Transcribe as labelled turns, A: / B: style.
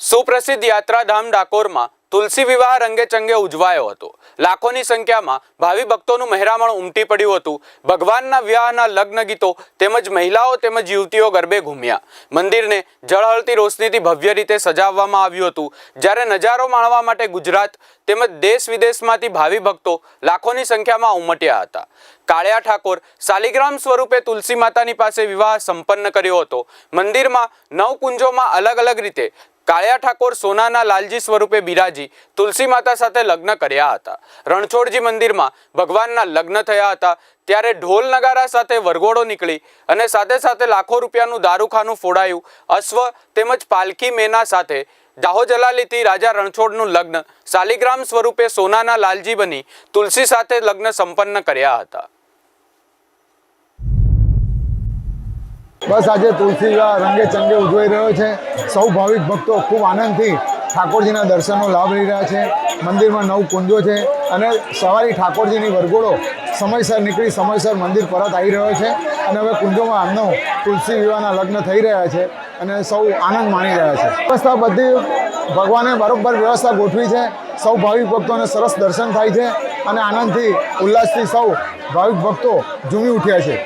A: સુપ્રસિદ્ધ યાત્રાધામ ડાકોરમાં તુલસી વિવાહ રંગેચંગે ઉજવાયો હતો. લાખોની સંખ્યામાં ભાવિ ભક્તોનું મહેરામણ ઉમટી પડ્યું હતું. ભગવાનના વિવાહના લગ્ન ગીતો તેમજ મહિલાઓ તેમજ યુવતીઓ ગરબે ઘૂમ્યા. મંદિરને જળહળતી રોશનીથી ભવ્ય રીતે સજાવવામાં આવ્યું હતું. જ્યારે નજારો માણવા માટે ગુજરાત તેમજ દેશ વિદેશમાંથી ભાવિ ભક્તો લાખોની સંખ્યામાં ઉમટ્યા હતા. કાળિયા ઠાકોર શાલિગ્રામ સ્વરૂપે તુલસી માતાની પાસે વિવાહ સંપન્ન કર્યો હતો. મંદિરમાં નવ કુંજોમાં અલગ અલગ રીતે કાળિયા ઠાકોર સોનાના લાલજી સ્વરૂપે બિરાજી તુલસી માતા સાથે લગ્ન કર્યા હતા. રણછોડજી મંદિરમાં ભગવાનના લગ્ન થયા હતા. ત્યારે ઢોલ નગારા સાથે વરઘોડો નીકળી અને સાથે સાથે લાખો રૂપિયાનું દારૂખાનું ફોડાયું. અશ્વ તેમજ પાલખી મેના સાથે દાહો જલાલીથી રાજા રણછોડનું લગ્ન શાલિગ્રામ સ્વરૂપે સોનાના લાલજી બની તુલસી સાથે લગ્ન સંપન્ન કર્યા હતા.
B: બસ આજે તુલસી વિવાહ રંગે ચંગે ઉજવાઈ રહ્યો છે. સૌ ભાવિક ભક્તો ખૂબ આનંદથી ઠાકોરજીના દર્શનનો લાભ લઈ રહ્યા છે. મંદિરમાં નવ કુંજો છે અને સવારી ઠાકોરજીની વરઘોડો સમયસર નીકળી સમયસર મંદિર પરત આવી રહ્યો છે અને હવે કુંજોમાં આમનો તુલસી વિવાહના લગ્ન થઈ રહ્યા છે અને સૌ આનંદ માણી રહ્યા છે. વ્યવસ્થા બધી ભગવાને બરોબર વ્યવસ્થા ગોઠવી છે. સૌ ભાવિક ભક્તોને સરસ દર્શન થાય છે અને આનંદથી, ઉલ્લાસથી સૌ ભાવિક ભક્તો ઝૂમી ઉઠ્યા છે.